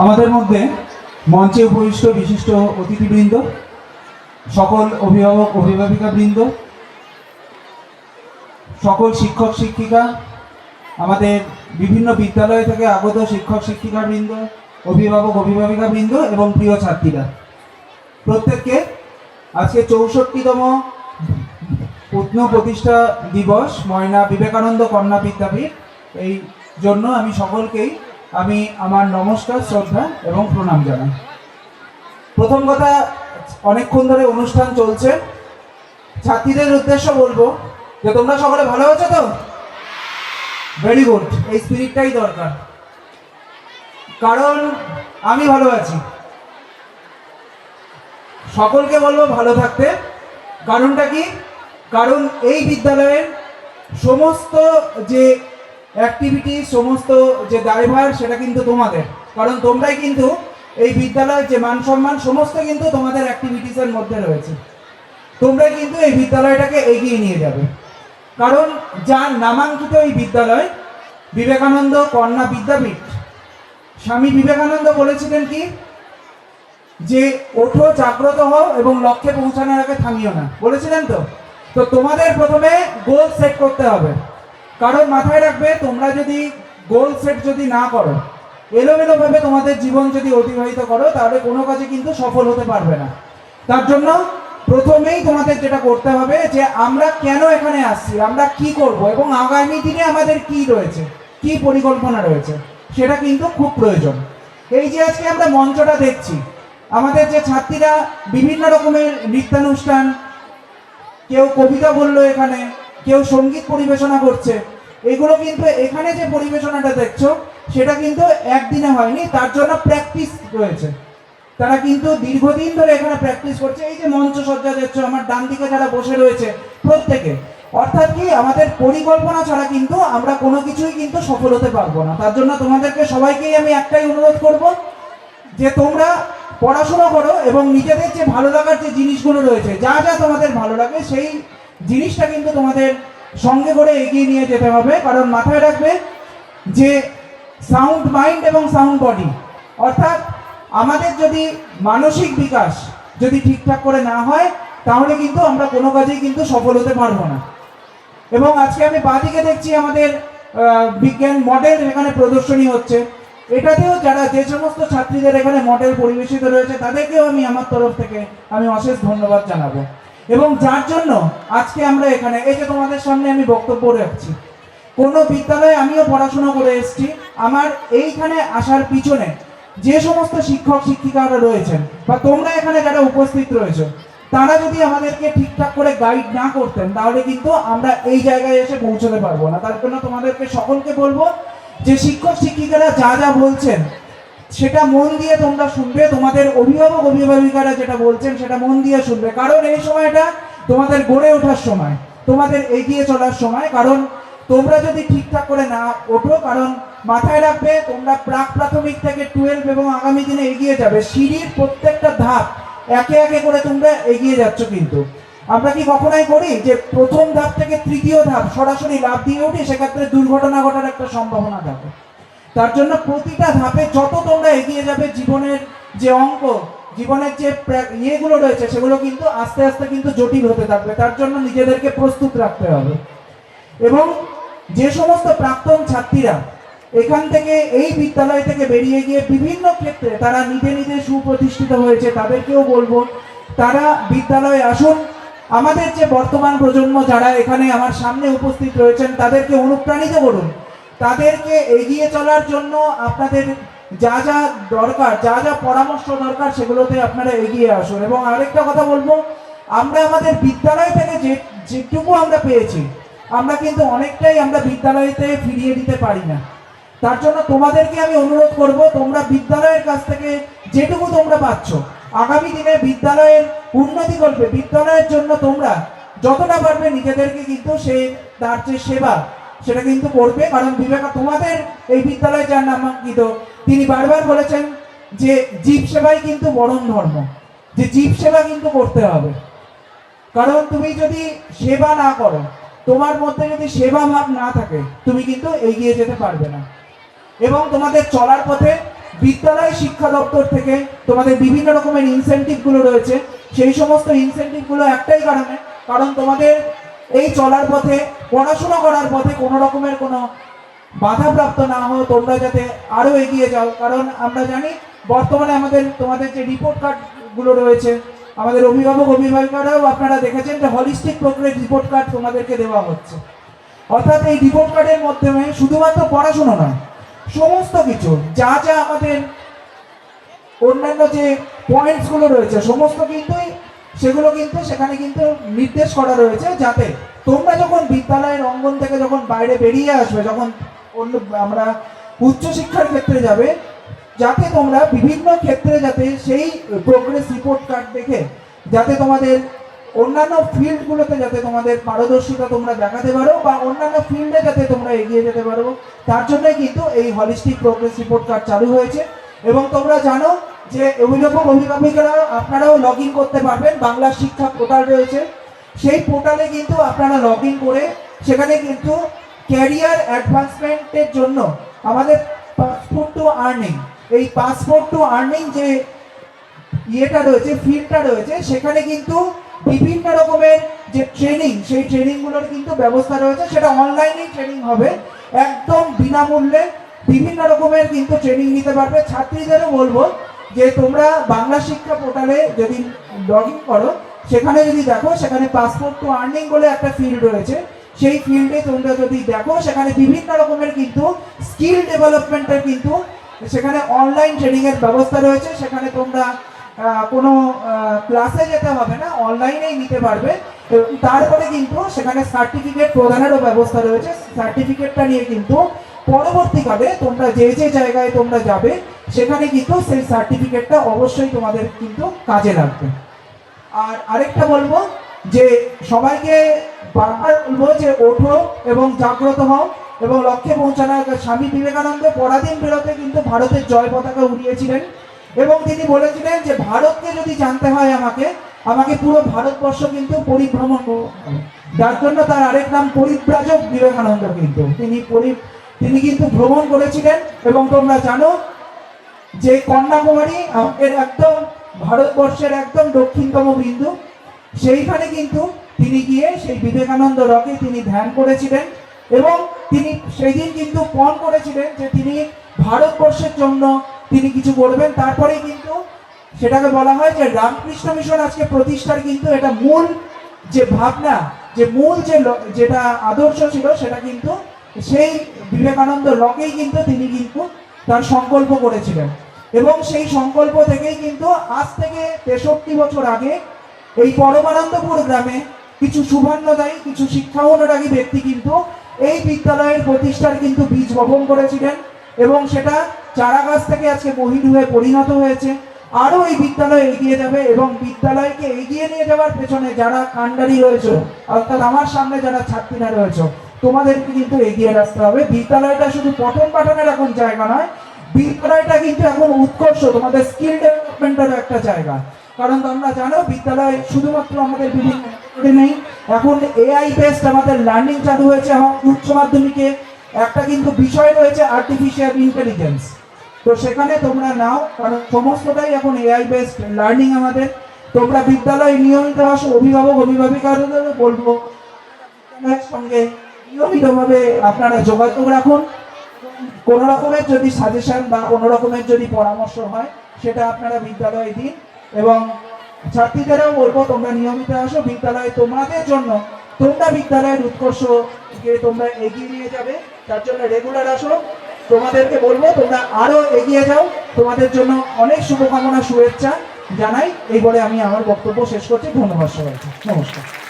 আমাদের মধ্যে মঞ্চে উপবিষ্ট বিশিষ্ট অতিথিবৃন্দ, সকল অভিভাবক অভিভাবিকা বৃন্দ সকল শিক্ষক শিক্ষিকা, আমাদের বিভিন্ন বিদ্যালয় থেকে আগত শিক্ষক শিক্ষিকা বৃন্দ অভিভাবক অভিভাবিকা বৃন্দ এবং প্রিয় ছাত্রীরা। প্রত্যেককে আজকে চৌষট্টিতম প্রত্ন প্রতিষ্ঠা দিবস, ময়না বিবেকানন্দ কন্যা বিদ্যাপীঠ। এই জন্য আমি সকলকেই আমি আমার নমস্কার, শ্রদ্ধা এবং প্রণাম জানাই। প্রথম কথা, অনেকক্ষণ ধরে অনুষ্ঠান চলছে। ছাত্রীদের উদ্দেশ্য বলব যে, তোমরা সকলে ভালো আছো তো? ভেরি গুড এই স্পিরিটটাই দরকার। কারণ আমি ভালো আছি। সকলকে বলব ভালো থাকতে। কারণটা কি? কারণ এই বিদ্যালয়ের সমস্ত যে অ্যাক্টিভিটি সমস্ত যে দায়ভার, সেটা কিন্তু তোমাদের। কারণ তোমরাই কিন্তু এই বিদ্যালয়ের যে মান সম্মান, সমস্ত কিন্তু তোমাদের অ্যাক্টিভিটিসের মধ্যে রয়েছে। তোমরাই কিন্তু এই বিদ্যালয়টাকে এগিয়ে নিয়ে যাবে। কারণ যার নামাঙ্কিত এই বিদ্যালয়, বিবেকানন্দ কন্যা বিদ্যাপীঠ, স্বামী বিবেকানন্দ বলেছিলেন কি? যে ওঠো, জাগ্রত হও এবং লক্ষ্যে পৌঁছানোর আগে থামিও না। বলেছিলেন তো? তো তোমাদের প্রথমে গোল সেট করতে হবে। কারণ মাথায় রাখবে, তোমরা যদি গোল সেট যদি না করো, এলোমেলোভাবে তোমাদের জীবন যদি অতিবাহিত করো, তাহলে কোনো কাজে কিন্তু সফল হতে পারবে না। তার জন্য প্রথমেই তোমাদের যেটা করতে হবে, যে আমরা কেন এখানে আসছি, আমরা কি করব এবং আগামী দিনে আমাদের কি রয়েছে, কি পরিকল্পনা রয়েছে, সেটা কিন্তু খুব প্রয়োজন। এই যে আজকে আমরা মঞ্চটা দেখছি, আমাদের যে ছাত্রীরা বিভিন্ন রকমের নৃত্যানুষ্ঠান, কেউ কবিতা বলল এখানে কেউ সংগীত পরিবেশনা করছে। এগুলো কিন্তু এখানে যে পরিবেশনাটা দেখছ, সেটা কিন্তু একদিনে হয়নি, তার জন্য প্র্যাকটিস রয়েছে। তারা কিন্তু দীর্ঘদিন ধরে এখানে প্র্যাকটিস করছে। এই যে মঞ্চ সজ্জা দেখছ, আমার ডান দিকে যারা বসে রয়েছে, প্রত্যেকে। অর্থাৎ কি, আমাদের পরিকল্পনা ছাড়া কিন্তু আমরা কোনো কিছুই কিন্তু সফল হতে পারব না। তার জন্য তোমাদেরকে সবাইকেই আমি একটাই অনুরোধ করব যে তোমরা পড়াশোনা করো এবং নিজেদের যে ভালো লাগার যে জিনিসগুলো রয়েছে, যা যা তোমাদের ভালো লাগে, সেই জিনিসটা কিন্তু তোমাদের সঙ্গে করে এগিয়ে নিয়ে যেতে হবে, কারণ মাথায় রাখবে যে সাউন্ড মাইন্ড এবং সাউন্ড বডি অর্থাৎ আমাদের যদি মানসিক বিকাশ যদি ঠিকঠাক করে না হয়, তাহলে কিন্তু আমরা কোনো কাজেই কিন্তু সফল হতে পারব না। এবং আজকে আমি বাঁদিকে দেখছি আমাদের বিজ্ঞান মডেল এখানে প্রদর্শনী হচ্ছে। এটাতেও যারা যে সমস্ত ছাত্রীদের এখানে মডেল পরিবেশিত রয়েছে, তাদেরকেও আমি আমার তরফ থেকে আমি অশেষ ধন্যবাদ জানাব। এবং যার জন্য আজকে আমরা এখানে, এই যে তোমাদের সামনে আমি বক্তব্য রাখছি, কোনো বিদ্যালয়ে আমিও পড়াশোনা করে এসেছি, আমার এইখানে আসার পিছনে যে সমস্ত শিক্ষক শিক্ষিকারা রয়েছেন, বা তোমরা এখানে যারা উপস্থিত রয়েছে, তারা যদি আমাদেরকে ঠিকঠাক করে গাইড না করতেন, তাহলে কিন্তু আমরা এই জায়গায় এসে পৌঁছতে পারব না। তার জন্য তোমাদেরকে সকলকে বলব যে শিক্ষক শিক্ষিকারা যা যা বলছেন সেটা মন দিয়ে তোমরা শুনবে, তোমাদের অভিভাবক, অভিভাবিকারা যেটা বলছেন সেটা মন দিয়ে শুনবে। কারণ এই সময়টা তোমাদের গড়ে ওঠার সময়, তোমাদের এগিয়ে চলার সময়। কারণ তোমরা যদি ঠিকঠাক করে না ওঠো, কারণ মাথায় রাখবে তোমরা প্রাক প্রাথমিক থেকে টুয়েলভ এবং আগামী দিনে এগিয়ে যাবে। সিঁড়ির প্রত্যেকটা ধাপ একে একে করে তোমরা এগিয়ে যাচ্ছ কিন্তু। আমরা কি কখনোই করি যে প্রথম ধাপ থেকে তৃতীয় ধাপ সরাসরি লাভ দিয়ে উঠি? সেক্ষেত্রে দুর্ঘটনা ঘটার একটা সম্ভাবনা থাকে। তার জন্য প্রতিটা ধাপে যত তোমরা এগিয়ে যাবে জীবনের যে অঙ্ক, জীবনের যে ইয়েগুলো রয়েছে, সেগুলো কিন্তু আস্তে আস্তে কিন্তু জটিল হতে থাকবে। তার জন্য নিজেদেরকে প্রস্তুত রাখতে হবে। এবং যে সমস্ত প্রাক্তন ছাত্রীরা এখান থেকে এই বিদ্যালয় থেকে বেরিয়ে গিয়ে বিভিন্ন ক্ষেত্রে তারা নিজে নিজে সুপ্রতিষ্ঠিত হয়েছে, তাদেরকেও বলব, তারা বিদ্যালয়ে আসুন। আমাদের যে বর্তমান প্রজন্ম, যারা এখানে আমার সামনে উপস্থিত রয়েছেন, তাদেরকে অনুপ্রাণিত করুন। তাদেরকে এগিয়ে চলার জন্য আপনাদের যা যা দরকার, যা যা পরামর্শ দরকার, সেগুলোতে আপনারা এগিয়ে আসুন। এবং আরেকটা কথা বলব, আমরা আমাদের বিদ্যালয় থেকে যে, যেটুকু আমরা পেয়েছি, আমরা কিন্তু অনেকটাই আমরা বিদ্যালয়তে ফিরিয়ে দিতে পারি না। তার জন্য তোমাদেরকে আমি অনুরোধ করব, তোমরা বিদ্যালয়ের কাছ থেকে যেটুকু তোমরা পাচ্ছ, আগামী দিনে বিদ্যালয়ের উন্নতি করবে বিদ্যালয়ের জন্য তোমরা যতটা পারবে, নিজেদেরকে কিন্তু সে, তার যে সেবা সেটা কিন্তু পড়বে, কারণ বিবেকা তোমাদের এই বিদ্যালয়ে যার নামাঙ্কিত, তিনি বারবার বলেছেন যে জীব সেবাই কিন্তু বরণ ধর্ম, যে জীব সেবা কিন্তু করতে হবে। কারণ তুমি যদি সেবা না করো, তোমার মধ্যে যদি সেবা ভাব না থাকে, তুমি কিন্তু এগিয়ে যেতে পারবে না। এবং তোমাদের চলার পথে বিদ্যালয় শিক্ষা দপ্তর থেকে তোমাদের বিভিন্ন রকমের ইনসেন্টিভগুলো রয়েছে, সেই সমস্ত ইনসেন্টিভগুলো একটাই কারণে, কারণ তোমাদের এই চলার পথে, পড়াশোনা করার পথে কোনো রকমের কোনো বাধাপ্রাপ্ত না হও, তোমরা যাতে আরও এগিয়ে যাও। কারণ আমরা জানি, বর্তমানে আমাদের, তোমাদের যে রিপোর্ট কার্ডগুলো রয়েছে, আমাদের অভিভাবক, অভিভাবিকারাও আপনারা দেখেছেন যে হলিস্টিক প্রক্রিয়ার রিপোর্ট কার্ড তোমাদেরকে দেওয়া হচ্ছে। অর্থাৎ এই রিপোর্ট কার্ডের মাধ্যমে শুধুমাত্র পড়াশুনো নয়, সমস্ত কিছু, যা যা আমাদের অন্যান্য যে পয়েন্টসগুলো রয়েছে, সমস্ত কিন্তু সেগুলো কিন্তু সেখানে কিন্তু নির্দেশ করা রয়েছে যাতে তোমরা যখন বিদ্যালয়ের অঙ্গন থেকে যখন বাইরে বেরিয়ে আসবে, যখন অন্য আমরা উচ্চশিক্ষার ক্ষেত্রে যাবে, যাতে তোমরা বিভিন্ন ক্ষেত্রে যাতে সেই প্রোগ্রেস রিপোর্ট কার্ড দেখে যাতে তোমাদের অন্যান্য ফিল্ডগুলোতে যাতে তোমাদের পারদর্শিতা তোমরা দেখাতে পারো বা অন্যান্য ফিল্ডে যাতে তোমরা এগিয়ে যেতে পারো। তার জন্যই কিন্তু এই হলিস্টিক প্রোগ্রেস রিপোর্ট কার্ড চালু হয়েছে। এবং তোমরা জানো যে অভিভাবক অভিভাবিকারা আপনারাও লগ করতে পারবেন, বাংলা শিক্ষা পোর্টাল রয়েছে। সেই পোর্টালে কিন্তু আপনারা লগ করে সেখানে কিন্তু ক্যারিয়ার অ্যাডভান্সমেন্টের জন্য আমাদের পাসপোর্ট টু আর্নিং এই পাসপোর্ট টু আর্নিং যে ইয়েটা রয়েছে ফিল্ডটা রয়েছে, সেখানে কিন্তু বিভিন্ন রকমের যে ট্রেনিং সেই ট্রেনিংগুলোর কিন্তু ব্যবস্থা রয়েছে। সেটা অনলাইনেই ট্রেনিং হবে, একদম বিনামূল্যে বিভিন্ন রকমের কিন্তু ট্রেনিং নিতে পারবে। ছাত্রীদেরও বলব যে তোমরা বাংলা শিক্ষা পোর্টালে যদি লগ ইন করো, সেখানে যদি দেখো, সেখানে পাসপোর্ট টু আর্নিং বলে একটা ফিল্ড রয়েছে। সেই ফিল্ডে তোমরা যদি দেখো, সেখানে বিভিন্ন রকমের কিন্তু স্কিল ডেভেলপমেন্টের কিন্তু সেখানে অনলাইন ট্রেনিংয়ের ব্যবস্থা রয়েছে। সেখানে তোমরা কোনো ক্লাসে যেতে হবে না অনলাইনেই নিতে পারবে। তারপরে কিন্তু সেখানে সার্টিফিকেট প্রদানেরও ব্যবস্থা রয়েছে। সার্টিফিকেটটা নিয়ে কিন্তু পরবর্তীকালে তোমরা যে যে জায়গায় তোমরা যাবে সেখানে কিন্তু সেই সার্টিফিকেটটা অবশ্যই তোমাদের কিন্তু কাজে লাগবে। আর আরেকটা বলব যে সবাইকে বারবার বলব যে ওঠো এবং জাগ্রত হও এবং লক্ষ্যে পৌঁছানোর স্বামী বিবেকানন্দ পরাধীন বিরতে কিন্তু ভারতের জয় পতাকা উড়িয়েছিলেন এবং তিনি বলেছিলেন যে ভারতকে যদি জানতে হয় আমাকে আমাকে পুরো ভারতবর্ষ কিন্তু পরিভ্রমণ যার জন্য তার আরেক নাম পরিব্রাজক বিবেকানন্দ কিন্তু। তিনি পরি তিনি কিন্তু ভ্রমণ করেছিলেন এবং তোমরা জানো যে কন্যাকুমারী আমাদের একদম ভারতবর্ষের একদম দক্ষিণতম বিন্দু, সেইখানে কিন্তু তিনি গিয়ে সেই বিবেকানন্দ রকে তিনি ধ্যান করেছিলেন এবং তিনি সেই দিন কিন্তু পণ করেছিলেন যে তিনি ভারতবর্ষের জন্য তিনি কিছু করবেন। তারপরে কিন্তু সেটাকে বলা হয় যে রামকৃষ্ণ মিশন আজকে প্রতিষ্ঠার কিন্তু এটা মূল যে ভাবনা, যে মূল যে যেটা আদর্শ ছিল সেটা কিন্তু সেই বিবেকানন্দ লকেই কিন্তু তিনি কিন্তু তার সংকল্প করেছিলেন। এবং সেই সংকল্প থেকেই কিন্তু আজ থেকে তেষট্টি বছর আগে এই পরমানন্দপুর গ্রামে কিছু সুবর্ণদায়ী কিছু শিক্ষা অনুরাগী ব্যক্তি কিন্তু এই বিদ্যালয়ের প্রতিষ্ঠার কিন্তু বীজ বপন করেছিলেন এবং সেটা চারা গাছ থেকে আজকে বহির হয়ে পরিণত হয়েছে। আরও এই বিদ্যালয় এগিয়ে যাবে এবং বিদ্যালয়কে এগিয়ে নিয়ে যাওয়ার পেছনে যারা কাণ্ডারি রয়েছে, অর্থাৎ আমার সামনে যারা ছাত্রীরা রয়েছে, তোমাদেরকে কিন্তু এগিয়ে আসতে হবে। বিদ্যালয়টা শুধু পঠন পাঠনের এখন জায়গা নয় বিদ্যালয়টা কিন্তু এখন উৎকর্ষ, তোমাদের স্কিল ডেভেলপমেন্টের একটা জায়গা। কারণ তোমরা জানো, বিদ্যালয় শুধুমাত্র আমাদের বিভিন্ন নেই। এখন এআই বেসড আমাদের লার্নিং চালু হয়েছে উচ্চ মাধ্যমিকে। একটা কিন্তু বিষয় রয়েছে আর্টিফিশিয়াল ইন্টেলিজেন্স তো সেখানে তোমরা নাও, কারণ সমস্তটাই এখন এআই বেসড লার্নিং আমাদের। তোমরা বিদ্যালয়ে নিয়মিত আসো, অভিভাবক অভিভাবিকাদেরও বলব সঙ্গে নিয়মিতভাবে আপনারা যোগাযোগ রাখুন। কোনো রকমের যদি সাজেশন বা কোনো রকমের যদি পরামর্শ হয়, সেটা আপনারা বিদ্যালয়ে দিন এবং ছাত্রীদেরও বলব, তোমরা নিয়মিত আসো। বিদ্যালয়ে তোমাদের জন্য, তোমরা বিদ্যালয়ের উৎকর্ষকে তোমরা এগিয়ে নিয়ে যাবে। তার জন্য রেগুলার আসো। তোমাদেরকে বলব, তোমরা আরও এগিয়ে যাও। তোমাদের জন্য অনেক শুভকামনা, শুভেচ্ছা জানাই। এই বলে আমি আমার বক্তব্য শেষ করছি। ধন্যবাদ সবাইকে। নমস্কার।